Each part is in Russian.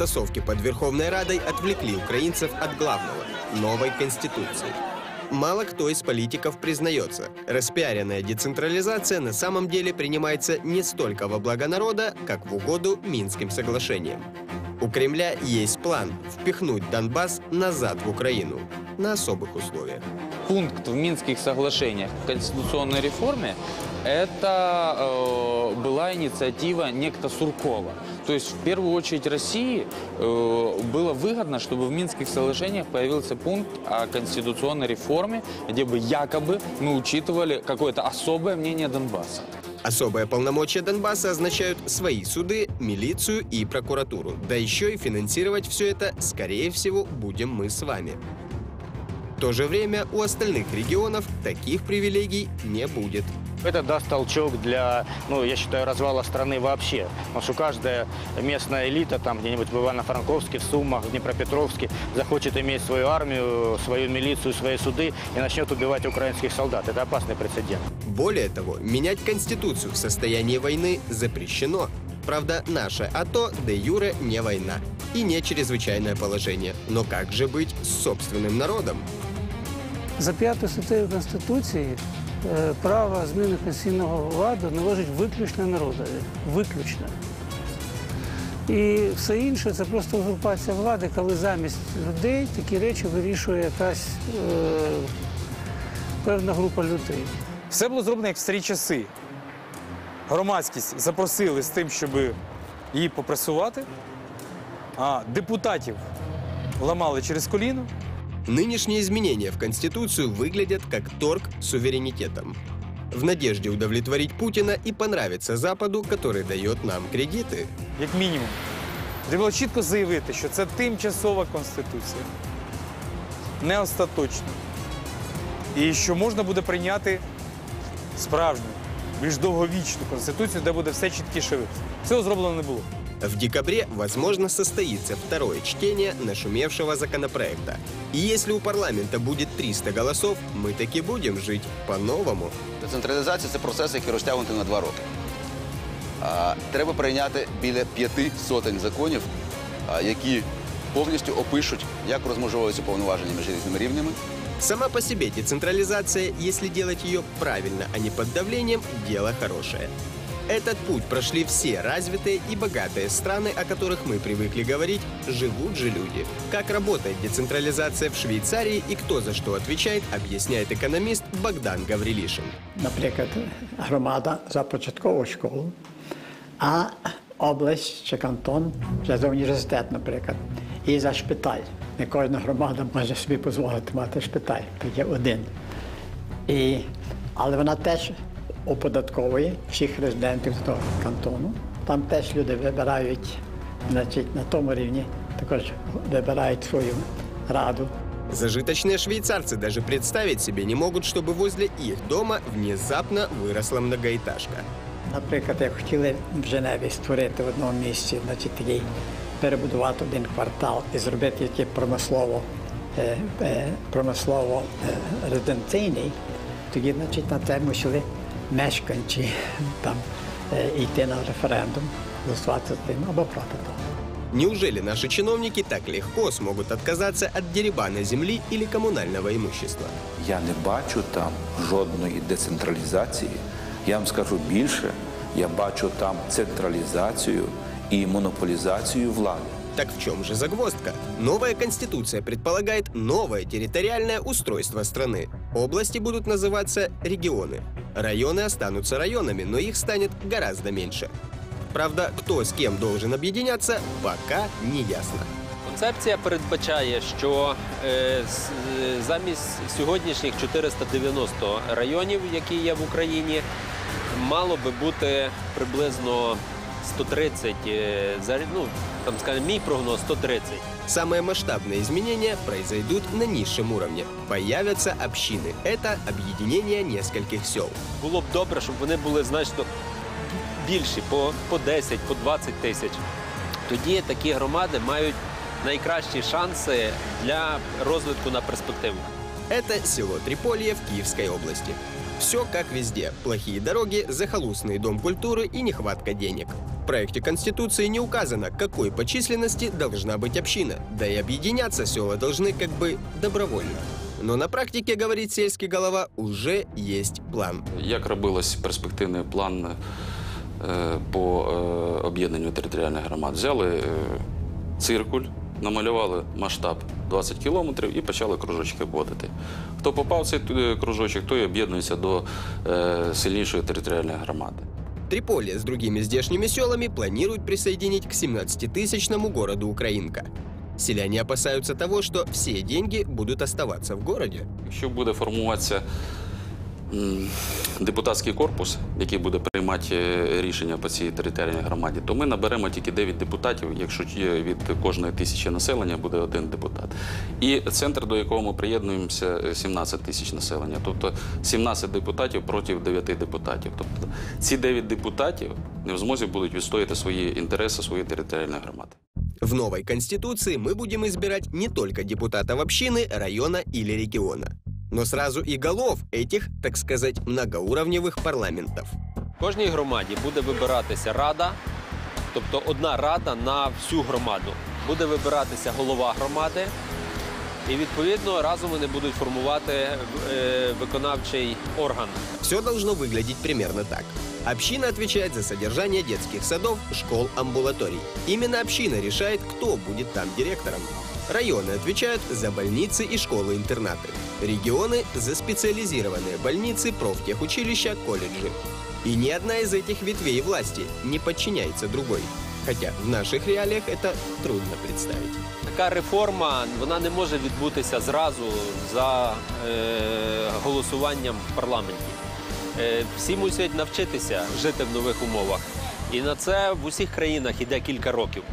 потасовки под Верховной Радой отвлекли украинцев от главного – новой Конституции. Мало кто из политиков признается, распиаренная децентрализация на самом деле принимается не столько во благо народа, как в угоду Минским соглашениям. У Кремля есть план впихнуть Донбасс назад в Украину на особых условиях. пункт в Минских соглашениях в конституционной реформе это э, была инициатива некто Суркова. То есть в первую очередь России э, было выгодно, чтобы в Минских соглашениях появился пункт о конституционной реформе, где бы якобы мы учитывали какое-то особое мнение Донбасса. Особые полномочия Донбасса означают свои суды, милицию и прокуратуру. Да еще и финансировать все это, скорее всего, будем мы с вами. В то же время у остальных регионов таких привилегий не будет. Это даст толчок для, ну, я считаю, развала страны вообще. Потому что каждая местная элита, там где-нибудь в Ивано-Франковске, в Сумах, в Днепропетровске, захочет иметь свою армию, свою милицию, свои суды и начнет убивать украинских солдат. Это опасный прецедент. Более того, менять Конституцию в состоянии войны запрещено. Правда, наше АТО де юре не война и не чрезвычайное положение. Но как же быть с собственным народом? За п'ятою статтею Конституції е, право зміни конституційного ладу належить виключно народові. Виключно. І все інше це просто узурпація влади, коли замість людей такі речі вирішує якась е, певна група людей. Все було зроблено як в старі часи. Громадськість запросили з тим, щоб її попресувати, а депутатів ламали через коліно. Нынешние изменения в Конституцию выглядят как торг с суверенитетом. В надежде удовлетворить Путина и понравиться Западу, который дает нам кредиты. як мінімум. Треба було чітко заявити, що це тимчасова конституція, не остаточна. І що можна буде прийняти справжню, більш довговічну конституцію, де буде все чіткіше видно. Цього зроблено не було. В декабре, возможно, состоится второе чтение нашумевшего законопроекта. И если у парламента будет 300 голосов, мы таки будем жить по-новому. Децентралізація це процес, який розтягнутий на два роки. А, треба прийняти біля п'яти сотень законів, а, які повністю опишуть, як розмежовуються повноваження між різними рівнями. Сама по себе децентрализация, если делать ее правильно, а не под давлением, дело хорошее. Этот путь прошли все развитые и богатые страны, о которых мы привыкли говорить, живут же люди. Как работает децентрализация в Швейцарии и кто за что отвечает, объясняет экономист Богдан Гаврилишин. наприклад, громада започаткову школу, а область чи кантон вже за університет, наприклад, і за шпиталь. Не кожна громада може собі дозволити мати шпиталь, є один. І, але вона теж оподатковує всіх резидентів того кантону. Там теж люди вибирають, значить, на тому рівні також вибирають свою раду. Зажиточные швейцарцы даже представить себе не могут, чтобы возле их дома внезапно выросла многоэтажка. Наприклад, як хотіли в Женеві створити в одному місці, значить такий перебудувати один квартал і зробити який промислово, е, е, промислово е, резиденційний, тоді, значить, на це мусили мешканці там е, йти на референдум, голосувати за тим або проти того. Неужели наши чиновники так легко смогут отказаться от дерибана земли или коммунального имущества? Я не бачу там жодної децентралізації. Я вам скажу більше, я бачу там централізацію і монополізацію влади. Так в чем же загвоздка? Новая конституция предполагает новое территориальное устройство страны. Области будут называться регионы. Районы останутся районами, но их станет гораздо меньше. Правда, кто с кем должен объединяться, пока не ясно. Концепція передбачає, що е, с- е, замість сьогоднішніх 490 районів, які є в Україні, мало би бути приблизно 130, е, за- ну, там, скажімо, мій прогноз 130. Самые масштабные изменения произойдут на низшем уровне. Появятся общины. Это объединение нескольких сел. Було б добре, щоб вони були значно більші, по, по 10, по 20 тисяч. Тоді такі громади мають найкращі шанси для розвитку на перспективу. Это село Триполье в Киевской области. Все как везде. Плохие дороги, захолустный дом культуры и нехватка денег. проекте Конституции не указано, какой по численности должна быть община, да и объединяться села должны как бы добровольно. Но на практике, говорит сельский голова, уже есть план. Як робилось перспективний план е, по е, об'єднанню територіальних громад? Взяли е, циркуль, намалювали масштаб 20 кілометрів і почали кружочки вводити. Хто попав в цей е, кружочок, той об'єднується до е, сильнішої територіальної громади. Триполи с другими здешними селами планируют присоединить к 17-тысячному городу Украинка. Селяне опасаются того, что все деньги будут оставаться в городе. Якщо буде формуватися м, депутатський корпус, який буде приймати е, рішення по цій територіальній громаді, то ми наберемо тільки 9 депутатів, якщо від кожної тисячі населення буде один депутат. І центр, до якого ми приєднуємося, е, 17 тисяч населення. Тобто 17 депутатів проти 9 депутатів. Тобто ці 9 депутатів не в змозі будуть відстояти свої інтереси своєї територіальної громади. В новой конституции мы будем избирать не только депутатов общины, района или региона, но сразу и голов этих, так сказать, многоуровневых парламентов. В кожній громаді буде вибиратися рада, тобто одна рада на всю громаду. Буде вибиратися голова громади, і відповідно разом вони будуть формувати е, виконавчий орган. Все должно выглядеть примерно так. Община отвечает за содержание детских садов, школ, амбулаторий. Именно община решает, кто будет там директором. Районы отвечают за больницы и школы-интернаты. Регионы – за специализированные больницы, профтехучилища, колледжи. И ни одна из этих ветвей власти не подчиняется другой. Хотя в наших реалиях это трудно представить. Така реформа вона не може відбутися зразу за е, голосуванням в парламенті. Е, всі мусять навчитися жити в нових умовах. І на це в усіх країнах іде кілька років.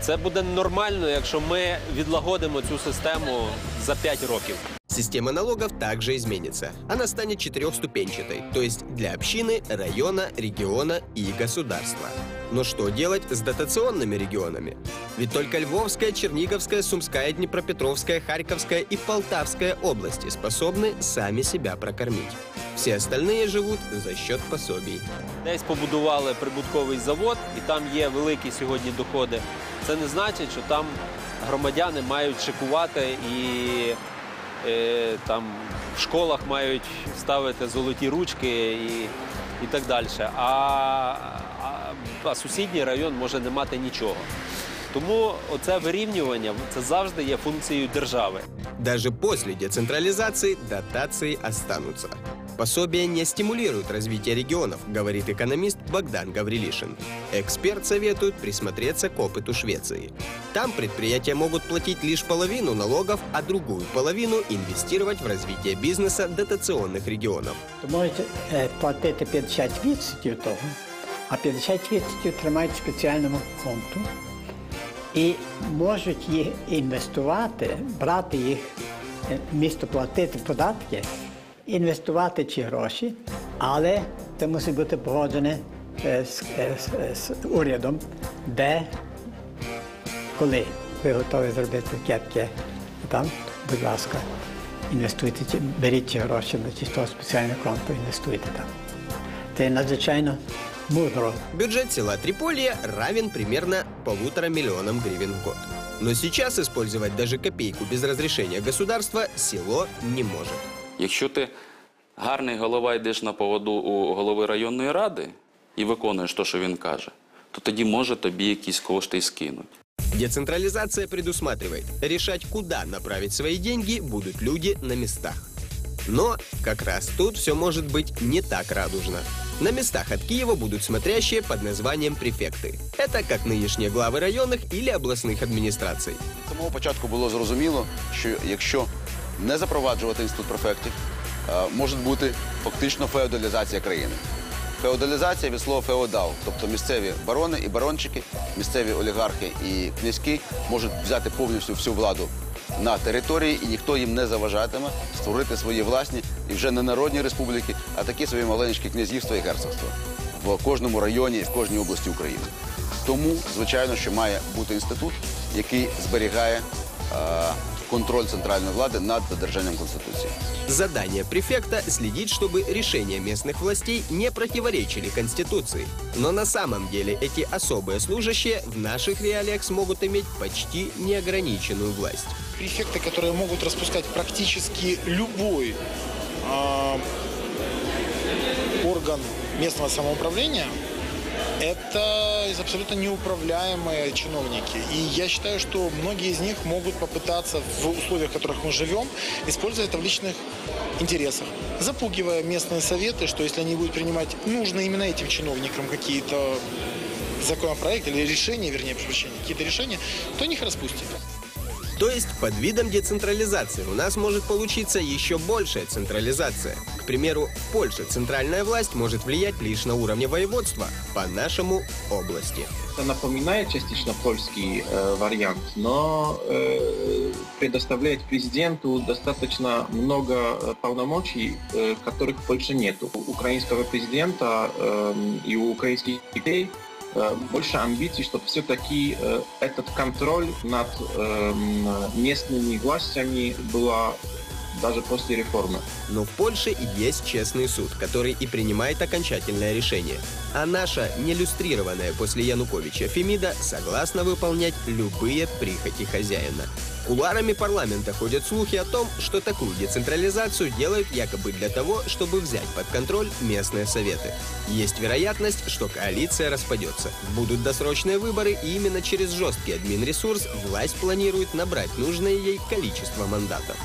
Це буде нормально, якщо ми відлагодимо цю систему за 5 років. Система налогов также изменится. Она станет четырехступенчатой, то есть для общины, района, региона и государства. Но что делать с дотационными регионами? Ведь только Львовская, Черниговская, Сумская, Днепропетровская, Харьковская и Полтавская области способны сами себя прокормить. Все остальные живут за счет пособий. Десь побудували прибутковий завод, і там є великі сьогодні доходи. Це не значить, що там громадяни мають шикувати і е, там в школах мають ставити золоті ручки і, і так далі. А, а, а сусідній район може не мати нічого. Тому оце вирівнювання це завжди є функцією держави. Даже после децентрализации дотации останутся. Пособия не стимулируют развитие регионов, говорит экономист Богдан Гаврилишин. Эксперт советует присмотреться к опыту Швеции. Там предприятия могут платить лишь половину налогов, а другую половину инвестировать в развитие бизнеса дотационных регионов. То можуть е, платити 50% того, а 50% тримають в спеціальному фонду і можуть їх інвестувати, брати їх, е, місто платити податки, інвестувати ці гроші, але це мусить бути погоджене е, з, е, з- з урядом, де коли ви готові зробити таке, там, будь ласка, інвестуйте, беріть ці гроші на того спеціального конту, інвестуйте там. Це надзвичайно. Бюджет села Триполье равен примерно полутора миллионам гривен в год. Но сейчас использовать даже копейку без разрешения государства село не может. Якщо ти гарний голова йдеш на поводу у голови районної ради і виконуєш те, що він каже, то тоді може тобі якісь кошти й скинуть. Децентрализация предусматривает, решать, куда направить свои деньги будут люди на местах. Но как раз тут все может быть не так радужно. На местах от Киева будут смотрящие под названием префекты. Это как нынешние главы районных или областных администраций. З самого початку було зрозуміло, що якщо не запроваджувати інститут префектів, е, може бути фактично феодалізація країни. Феодалізація від слова феодал, тобто місцеві барони і барончики, місцеві олігархи і князьки можуть взяти повністю всю владу на території, і ніхто їм не заважатиме створити свої власні і вже не народні республіки, а такі свої маленькі князівства і герцогства в кожному районі і в кожній області України. Тому, звичайно, що має бути інститут, який зберігає е, контроль центральної влади над додержанням Конституції. Задание префекта – следить, чтобы решения местных властей не противоречили Конституции. Но на самом деле эти особые служащие в наших реалиях смогут иметь почти неограниченную власть. префекты, которые могут распускать практически любой а, орган местного самоуправления, это из абсолютно неуправляемые чиновники. И я считаю, что многие из них могут попытаться в условиях, в которых мы живем, использовать это в личных интересах, запугивая местные советы, что если они будут принимать нужные именно этим чиновникам какие-то законопроекты или решения, вернее, прошу прощения, какие-то решения, то они их распустят. То есть под видом децентрализации у нас может получиться еще большая централизация. К примеру, в Польше центральная власть может влиять лишь на уровне воеводства, по-нашему – области. Это напоминает частично польский э, вариант, но э, предоставляет президенту достаточно много э, полномочий, э, которых в Польше нет. У украинского президента э, и у украинских людей больше амбиций, чтобы все-таки э, этот контроль над э, местными властями была даже после реформы. Но в Польше есть честный суд, который и принимает окончательное решение. А наша, нелюстрированная после Януковича Фемида, согласна выполнять любые прихоти хозяина. Куларами парламента ходят слухи о том, что такую децентрализацию делают якобы для того, чтобы взять под контроль местные советы. Есть вероятность, что коалиция распадется. Будут досрочные выборы, и именно через жесткий админресурс власть планирует набрать нужное ей количество мандатов.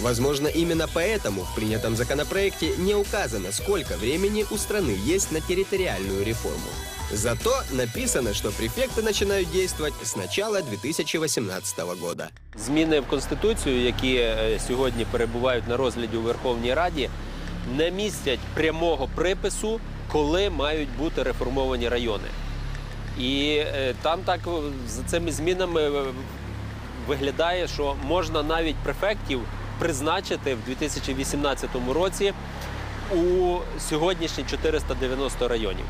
Возможно, именно поэтому в принятом законопроекте не указано, сколько времени у страны есть на территориальную реформу. Зато написано, что префекты начинают действовать с начала 2018 года. Зміни в Конституцію, які е, сьогодні перебувають на розгляді у Верховній Раді, не містять прямого припису, коли мають бути реформовані райони. І е, там так е, за цими змінами е, виглядає, що можна навіть префектів призначити в 2018 році у сьогоднішні 490 районів.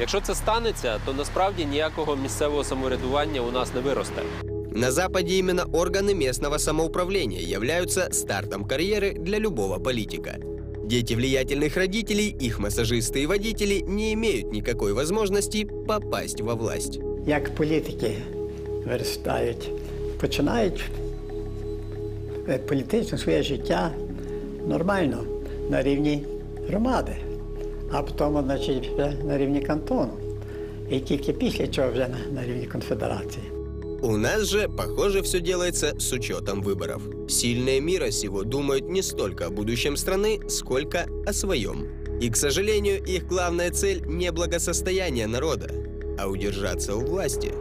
Якщо це станеться, то насправді ніякого місцевого самоврядування у нас не виросте. На Западе именно органы местного самоуправления являются стартом карьеры для любого политика. Дети влиятельных родителей, их массажисты и водители не имеют никакой возможности попасть во власть. Як політики виростають, починають е, політичне своє життя нормально на рівні громади, а потім, значить, вже на рівні кантону. І тільки після цього вже на, на рівні конфедерації. У нас же, похоже, все делается с учетом выборов. Сильные мира сего думают не столько о будущем страны, сколько о своем. И, к сожалению, их главная цель не благосостояние народа, а удержаться у власти.